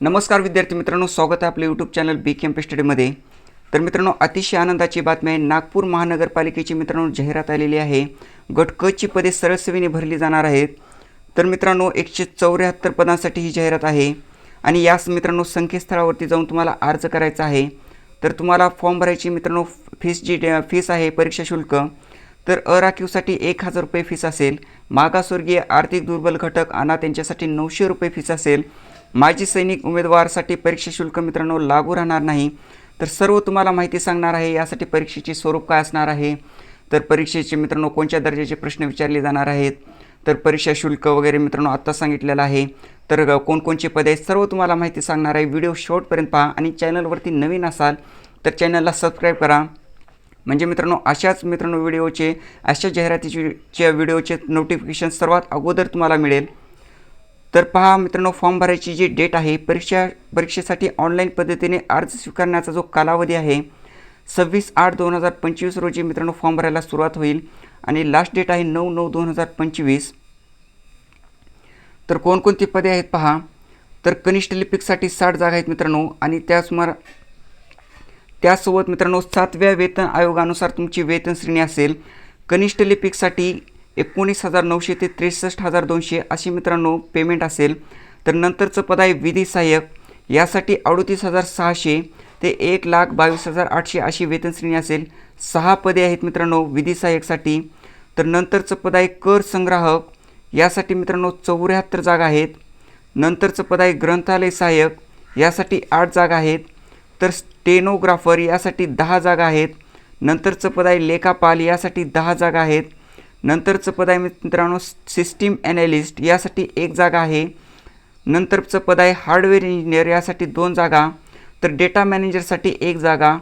नमस्कार विद्यार्थी मित्रांनो स्वागत आहे आपल्या यूट्यूब चॅनल बी केम स्टडीमध्ये तर मित्रांनो अतिशय आनंदाची बातमी आहे. नागपूर महानगरपालिकेची मित्रांनो जाहिरात आलेली आहे. गट कची पदे सरळसेवेने भरली जाणार आहेत. तर मित्रांनो एकशे चौऱ्याहत्तर पदांसाठी ही जाहिरात आहे. आणि याच मित्रांनो संकेतस्थळावरती जाऊन तुम्हाला अर्ज करायचा आहे. तर तुम्हाला फॉर्म भरायची मित्रांनो फीस जी फीस आहे परीक्षा शुल्क. तर अराखीवसाठी एक हजार रुपये फीस असेल. मागासवर्गीय आर्थिक दुर्बल घटक अनाथ त्यांच्यासाठी नऊशे रुपये फीस असेल. माजी सैनिक उमेदवारासाठी परीक्षा शुल्क मित्रांनो लागू राहणार नाही. तर सर्व तुम्हाला माहिती सांगणार आहे यासाठी परीक्षेचे स्वरूप काय असणार आहे? तर परीक्षेचे मित्रांनो कोणत्या दर्जाचे प्रश्न विचारले जाणार आहेत? तर परीक्षा शुल्क वगैरे मित्रांनो आत्ता सांगितलेलं आहे. तर कोणकोणचे पदे आहेत? सर्व तुम्हाला माहिती सांगणार आहे. व्हिडिओ शॉर्टपर्यंत पहा आणि चॅनलवरती नवीन असाल तर चॅनलला सबस्क्राईब करा. म्हणजे मित्रांनो अशाच मित्रांनो व्हिडिओचे अशा जाहिरातीचेच्या व्हिडिओचे नोटिफिकेशन सर्वात अगोदर तुम्हाला मिळेल. तर पहा मित्रांनो फॉर्म भरायची जी डेट आहे परीक्षा परीक्षेसाठी ऑनलाईन पद्धतीने अर्ज स्वीकारण्याचा जो कालावधी आहे सव्वीस आठ दोन हजार पंचवीस रोजी मित्रांनो फॉर्म भरायला सुरुवात होईल. आणि लास्ट डेट आहे नऊ नऊ दोन हजार पंचवीस. तर कोणकोणती पदे आहेत पहा. तर कनिष्ठ लिपिकसाठी साठ जागा आहेत मित्रांनो आणि त्यासमोर त्यासोबत मित्रांनो सातव्या वेतन आयोगानुसार तुमची वेतन श्रेणी असेल. कनिष्ठ लिपिकसाठी एकोणीस हजार नऊशे ते त्रेसष्ट हजार दोनशे अशी मित्रांनो पेमेंट असेल तर नंतरचं पद आहे विधी सहाय्यक. यासाठी अडोतीस हजार सहाशे ते एक लाख बावीस हजार आठशे अशी वेतन श्रेणी असेल. सहा पदे आहेत मित्रांनो विधी सहाय्यकसाठी. तर नंतरचं पद आहे कर संग्राहक यासाठी मित्रांनो चौऱ्याहत्तर जागा आहेत. नंतरचं पद आहे ग्रंथालय सहाय्यक यासाठी आठ जागा आहेत. तर स्टेनोग्राफर यासाठी दहा जागा आहेत. नंतरचं पद आहे लेखापाल यासाठी दहा जागा आहेत. नंतरचं पद आहे मित्रांनो सिस्टीम ॲनालिस्ट यासाठी एक जागा आहे. नंतरचं पद आहे हार्डवेअर इंजिनियर यासाठी दोन जागा. तर डेटा मॅनेजरसाठी एक जागा.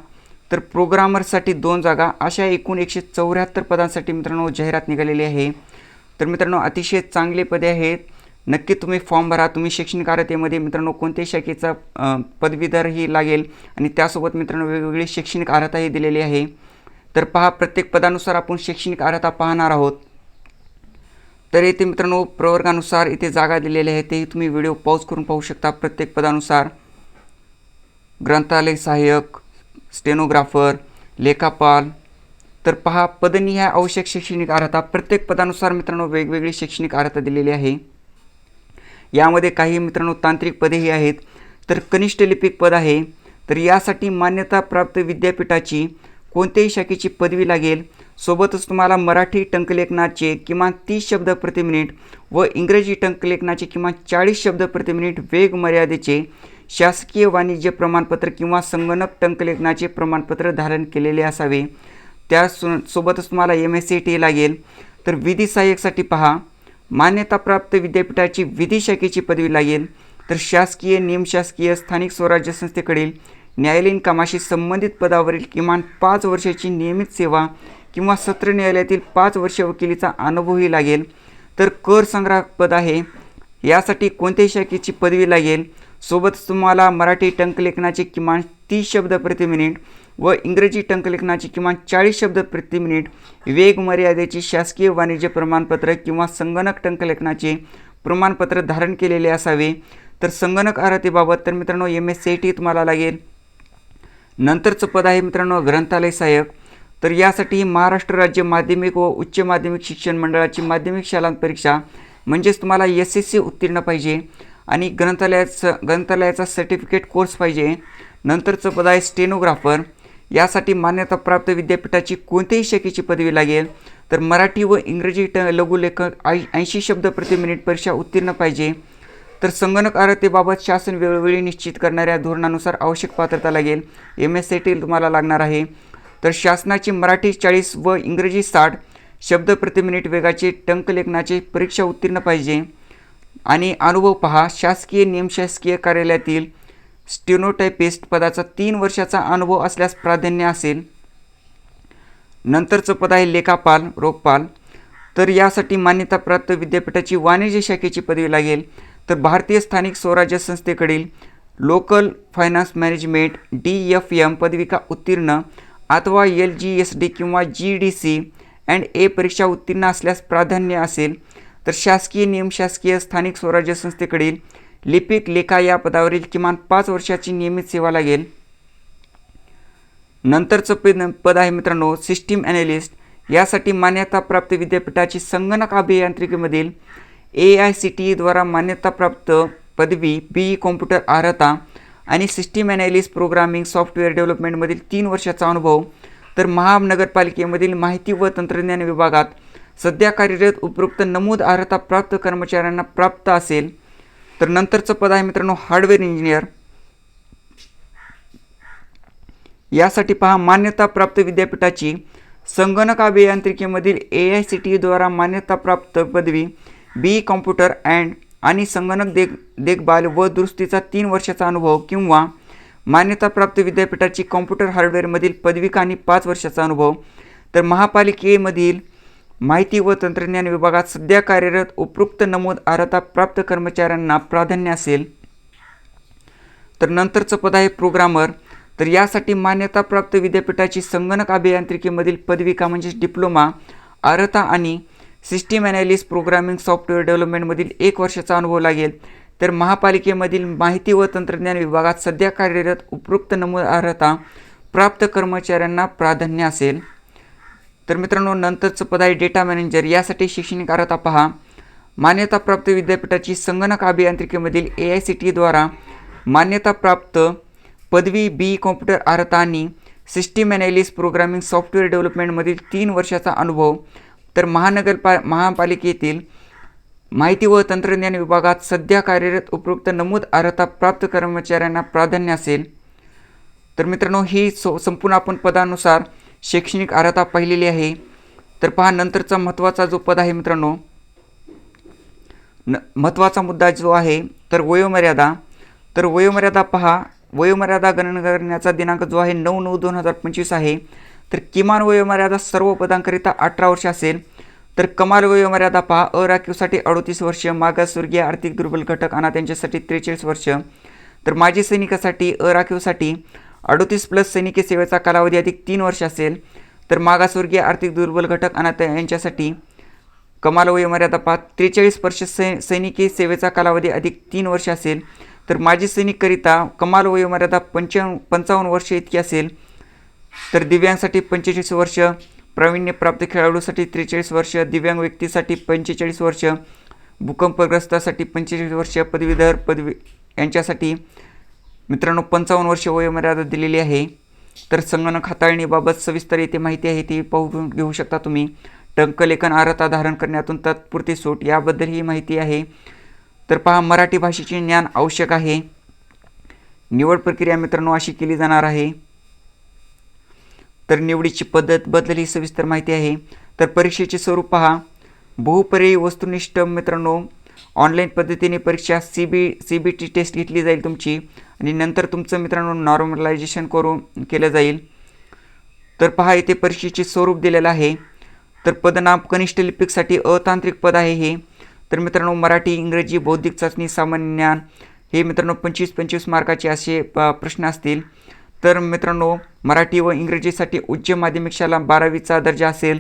तर प्रोग्रामरसाठी दोन जागा. अशा एकूण एकशे चौऱ्याहत्तर पदांसाठी मित्रांनो जाहिरात निघालेली आहे. तर मित्रांनो अतिशय चांगले पदे आहेत. नक्की तुम्ही फॉर्म भरा. तुम्ही शैक्षणिक अर्हतेमध्ये मित्रांनो कोणत्याही शाखेचा पदवीधरही लागेल. आणि त्यासोबत मित्रांनो वेगवेगळी शैक्षणिक अर्हताही दिलेली आहे. तर पहा प्रत्येक पदानुसार आपण शैक्षणिक अर्हता पाहणार आहोत. तर येथे मित्रांनो प्रवर्गानुसार इथे जागा दिलेल्या आहेत तेही तुम्ही व्हिडिओ पॉज करून पाहू शकता प्रत्येक पदानुसार. ग्रंथालय सहाय्यक स्टेनोग्राफर लेखापाल. तर पहा पदनी ह्या आवश्यक शैक्षणिक अर्हता. प्रत्येक पदानुसार मित्रांनो वेगवेगळी शैक्षणिक अर्हता दिलेली आहे. यामध्ये काही मित्रांनो तांत्रिक पदेही आहेत. तर कनिष्ठ लिपिक पद आहे. तर यासाठी मान्यताप्राप्त विद्यापीठाची कोणत्याही शाखेची पदवी लागेल. सोबतच तुम्हाला मराठी टंकलेखनाचे किमान तीस शब्द प्रति मिनिट व इंग्रजी टंकलेखनाचे किमान चाळीस शब्द प्रति मिनिट वेग मर्यादेचे शासकीय वाणिज्य प्रमाणपत्र किंवा संगणक टंकलेखनाचे प्रमाणपत्र धारण केलेले असावे. त्या सो- सोबतच तुम्हाला एम एस सी टी लागेल. तर विधी सहाय्यकसाठी पहा. मान्यताप्राप्त विद्यापीठाची विधी शाखेची पदवी लागेल. तर शासकीय निमशासकीय स्थानिक स्वराज्य संस्थेकडील न्यायालयीन कामाशी संबंधित पदावरील किमान पाच वर्षाची नियमित सेवा किंवा सत्र न्यायालयातील पाच वर्ष वकिलीचा अनुभवही लागेल. तर कर संग्राहक पद आहे. यासाठी कोणत्याही शाखेची पदवी लागेल. सोबत तुम्हाला मराठी टंकलेखनाचे किमान तीस शब्द प्रति मिनिट व इंग्रजी टंकलेखनाचे किमान चाळीस शब्द प्रति मिनिट वेग मर्यादेचे शासकीय वाणिज्य प्रमाणपत्र किंवा संगणक टंकलेखनाचे प्रमाणपत्र धारण केलेले असावे. तर संगणक अर्हतेबाबत तर मित्रांनो एम एस सी टी तुम्हाला लागेल. नंतरचं पद आहे मित्रांनो ग्रंथालय सहाय्यक. तर यासाठी महाराष्ट्र राज्य माध्यमिक व उच्च माध्यमिक शिक्षण मंडळाची माध्यमिक शालांत परीक्षा म्हणजेच तुम्हाला एस एस सी उत्तीर्ण पाहिजे आणि ग्रंथालयाचं ग्रंथालयाचा सर्टिफिकेट कोर्स पाहिजे. नंतरचं पद आहे स्टेनोग्राफर यासाठी मान्यताप्राप्त विद्यापीठाची कोणत्याही शाखेची पदवी लागेल. तर मराठी व इंग्रजी ट लघुलेखक ऐं ऐंशी शब्द प्रति मिनिट परीक्षा उत्तीर्ण पाहिजे. तर संगणक अर्हतेबाबत शासन वेळोवेळी निश्चित करणाऱ्या धोरणानुसार आवश्यक पात्रता लागेल. एम एस सी टी तुम्हाला लागणार आहे. तर शासनाची मराठी चाळीस व इंग्रजी साठ शब्द प्रति मिनिट वेगाचे टंकलेखनाचे परीक्षा उत्तीर्ण पाहिजे. आणि अनुभव पहा शासकीय निमशासकीय कार्यालयातील स्टेनोटायपिस्ट पदाचा तीन वर्षाचा अनुभव असल्यास प्राधान्य असेल. नंतरचं पद आहे लेखापाल रोखपाल तर यासाठी मान्यताप्राप्त विद्यापीठाची वाणिज्य शाखेची पदवी लागेल. तर भारतीय स्थानिक स्वराज्य संस्थेकडील local finance management D F M पदविका उत्तीर्ण अथवा एल जी एस डी किंवा G D C and A परीक्षा उत्तीर्ण असल्यास प्राधान्य असेल तर शासकीय नियमशासकीय स्थानिक स्वराज्य संस्थेकडील लिपिक लेखा या पदावरील किमान पाच वर्षाची नियमित सेवा लागेल. नंतरचं पद पद आहे मित्रांनो सिस्टीम ॲनालिस्ट यासाठी मान्यताप्राप्त विद्यापीठाची संगणक अभियांत्रिकीमधील ए आय सी टी ईद्वारा मान्यताप्राप्त पदवी बी ई कॉम्प्युटर अर्हता आणि सिस्टीम ॲनालिस्ट प्रोग्रामिंग सॉफ्टवेअर डेव्हलपमेंटमधील तीन वर्षाचा अनुभव तर महानगरपालिकेमधील माहिती व तंत्रज्ञान विभागात सध्या कार्यरत उपरोक्त नमूद अर्हता प्राप्त कर्मचाऱ्यांना प्राप्त असेल तर नंतरचं पद आहे मित्रांनो हार्डवेअर इंजिनियर यासाठी पहा मान्यताप्राप्त विद्यापीठाची संगणक अभियांत्रिकेमधील ए आय सी टी द्वारा मान्यताप्राप्त पदवी बी कॉम्प्युटर अँड आणि संगणक देख देखभाल व दुरुस्तीचा तीन वर्षाचा अनुभव किंवा मान्यताप्राप्त विद्यापीठाची कॉम्प्युटर हार्डवेअरमधील पदविका आणि पाच वर्षाचा अनुभव तर महापालिकेमधील माहिती व तंत्रज्ञान विभागात सध्या कार्यरत उपरोक्त नमूद अर्हता प्राप्त कर्मचाऱ्यांना प्राधान्य असेल. तर नंतरचं पद आहे प्रोग्रामर तर यासाठी मान्यताप्राप्त विद्यापीठाची संगणक अभियांत्रिकीमधील पदविका म्हणजेच डिप्लोमा अर्हता आणि सिस्टीम ॲनालिस्ट प्रोग्रामिंग सॉफ्टवेअर डेव्हलपमेंटमधील एक वर्षाचा अनुभव लागेल. तर महापालिकेमधील माहिती व तंत्रज्ञान विभागात सध्या कार्यरत उपरोक्त नमूद अर्हता प्राप्त कर्मचाऱ्यांना प्राधान्य असेल. तर मित्रांनो नंतरचं पद आहे डेटा मॅनेजर यासाठी शैक्षणिक अर्हता पहा. मान्यताप्राप्त विद्यापीठाची संगणक अभियांत्रिकीमधील ए आय सी टीद्वारा मान्यताप्राप्त पदवी बी कॉम्प्युटर अर्हता आणि सिस्टीम ॲनालिस्ट प्रोग्रामिंग सॉफ्टवेअर डेव्हलपमेंटमधील तीन वर्षाचा अनुभव तर महानगरपा महापालिकेतील माहिती व तंत्रज्ञान विभागात सध्या कार्यरत उपरोक्त नमूद अर्हता प्राप्त कर्मचाऱ्यांना प्राधान्य असेल. तर मित्रांनो ही सो संपूर्ण आपण पदानुसार शैक्षणिक अर्हता पाहिलेली आहे. तर पहा नंतरचा महत्त्वाचा जो पद आहे मित्रांनो न महत्त्वाचा मुद्दा जो आहे तर वयोमर्यादा. तर वयोमर्यादा पहा वयोमर्यादा गणना करण्याचा दिनांक जो आहे नऊ नऊ दोन हजार पंचवीस आहे. तर किमान वयोमर्यादा सर्व पदांकरिता अठरा वर्ष असेल तर कमाल वयोमर्यादा पहा अराखीवसाठी अडोतीस वर्ष मागासवर्गीय आर्थिक दुर्बल घटक आणि त्यांच्यासाठी त्रेचाळीस वर्ष. तर माजी सैनिकासाठी अराखीवसाठी अडोतीस प्लस सैनिकी सेवेचा कालावधी अधिक तीन वर्ष असेल तर मागासवर्गीय आर्थिक दुर्बल घटक आणि त्या- यांच्यासाठी कमाल वयोमर्यादा पाच त्रेचाळीस वर्ष सै सैनिकी सेवेचा कालावधी अधिक तीन वर्ष असेल तर माजी सैनिककरिता कमाल वयोमर्यादा पंचावन्न पंचावन्न वर्ष इतकी असेल तर दिव्यांगसाठी पंचेचाळीस वर्ष प्रावीण्यप्राप्त खेळाडूसाठी त्रेचाळीस वर्ष दिव्यांग व्यक्तीसाठी पंचेचाळीस वर्ष भूकंपग्रस्तासाठी पंचेचाळीस वर्ष पदवीधर पदवी यांच्यासाठी मित्रांनो पंचावन्न वर्ष वयोमर्यादा दिलेली आहे. तर संगणक हाताळणीबाबत सविस्तर येथे माहिती आहे ती पाहून घेऊ शकता तुम्ही. टंकलेखन अर्हता धारण करण्यातून तात्पुरती सूट याबद्दल ही माहिती आहे. तर पहा मराठी भाषेचे ज्ञान आवश्यक आहे. निवड प्रक्रिया मित्रांनो अशी केली जाणार आहे. तर निवडीची पद्धत बदल ही सविस्तर माहिती आहे. तर परीक्षेचे स्वरूप पहा. बहुपर्यायी वस्तुनिष्ठ मित्रांनो ऑनलाईन पद्धतीने परीक्षा C B C B T test घेतली जाईल तुमची आणि नंतर तुमचं मित्रांनो नॉर्मलायझेशन करून केलं जाईल. तर पहा इथे परीक्षेचे स्वरूप दिलेलं आहे. तर पदनाम कनिष्ठ लिपिकसाठी अतांत्रिक पद आहे हे. तर मित्रांनो मराठी इंग्रजी बौद्धिक चाचणी सामान्य ज्ञान हे मित्रांनो पंचवीस पंचवीस मार्काचे असे प- प्रश्न असतील. तर मित्रांनो मराठी व इंग्रजीसाठी उच्च माध्यमिक शाला बारावीचा दर्जा असेल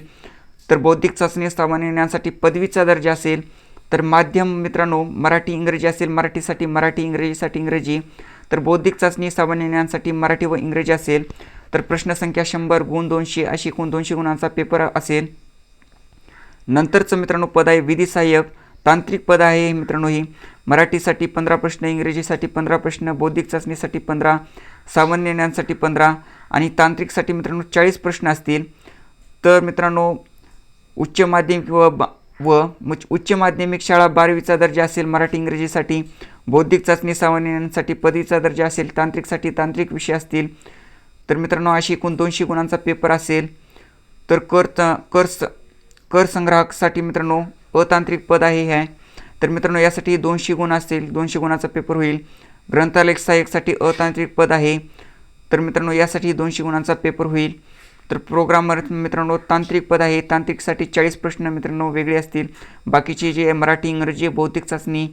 तर बौद्धिक चाचणी सामान्य ज्ञानासाठी पदवीचा दर्जा असेल तर माध्यम मित्रांनो मराठी इंग्रजी असेल मराठीसाठी मराठी इंग्रजीसाठी इंग्रजी तर बौद्धिक चाचणी सामान्य ज्ञानासाठी मराठी व इंग्रजी असेल तर प्रश्नसंख्या शंभर गुण दोनशे अशी एकूण दोनशे गुणांचा पेपर असेल. नंतरचं मित्रांनो पद आहे विधी सहाय्यक तांत्रिक पद आहे हे मित्रांनो ही. मराठीसाठी पंधरा प्रश्न इंग्रजीसाठी पंधरा प्रश्न बौद्धिक चाचणीसाठी पंधरा सामान्य ज्ञानसाठी पंधरा आणि तांत्रिकसाठी मित्रांनो चाळीस प्रश्न असतील. तर मित्रांनो उच्च माध्यमिक व बा व उच्च माध्यमिक शाळा बारावीचा दर्जा असेल मराठी इंग्रजीसाठी बौद्धिक चाचणी सामान्य पदवीचा दर्जा असेल तांत्रिकसाठी तांत्रिक विषय असतील. तर मित्रांनो अशी एकूण दोनशे गुणांचा पेपर असेल. तर कर कर स कर संग्राहकसाठी मित्रांनो अतांत्रिक पद आहे हे. आहे तर मित्रांनो यासाठी दोनशे गुण असतील दोनशे गुणाचा पेपर होईल. ग्रंथालय सहाय्यकसाठी अतांत्रिक पद आहे. तर मित्रांनो यासाठी दोनशे गुणांचा पेपर होईल. तर प्रोग्रामर मित्रांनो तांत्रिक पद आहे. तांत्रिकसाठी चाळीस प्रश्न मित्रांनो वेगळे असतील. बाकीचे जे मराठी इंग्रजी बौद्धिक चाचणी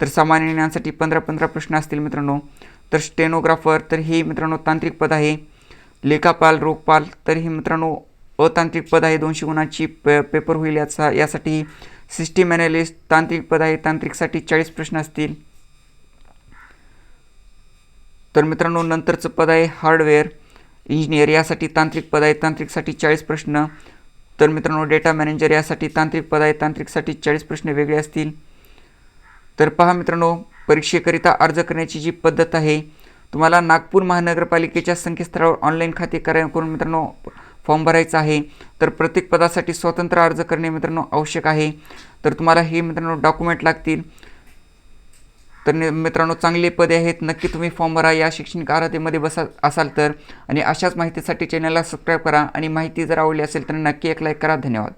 तर सामान्य ज्ञानासाठी पंधरा पंधरा प्रश्न असतील मित्रांनो. तर स्टेनोग्राफर तर हे मित्रांनो तांत्रिक पद आहे. लेखापाल रोगपाल तर हे मित्रांनो अतांत्रिक पद आहे. दोनशे गुणांची पे पेपर होईल याचा यासाठी. सिस्टीम ॲनालिस्ट तांत्रिक पद आहे तांत्रिकसाठी चाळीस प्रश्न असतील. तर मित्रांनो नंतरचं पद आहे हार्डवेअर इंजिनियर यासाठी तांत्रिक पद आहे तांत्रिकसाठी चाळीस प्रश्न. तर मित्रांनो डेटा मॅनेजर यासाठी तांत्रिक पद आहे तांत्रिकसाठी चाळीस प्रश्न वेगळे असतील. तर पहा मित्रांनो परीक्षेकरिता अर्ज करण्याची जी पद्धत आहे तुम्हाला नागपूर महानगरपालिकेच्या संकेतस्थळावर ऑनलाईन खाते करा करून मित्रांनो फॉर्म भरायचा आहे. तर प्रत्येक पदासाठी स्वतंत्र अर्ज करणे मित्रांनो आवश्यक आहे. तर तुम्हाला हे मित्रांनो डॉक्युमेंट लागतील. तर मित्रांनो चांगले पदे आहेत. नक्की तुम्ही फॉर्म भरा. या शैक्षणिक अर्हतेमध्ये बसा असाल तर. आणि अशाच माहितीसाठी चॅनलला सबस्क्राईब करा. आणि माहिती जर आवडली असेल तर नक्की एक लाईक करा. धन्यवाद.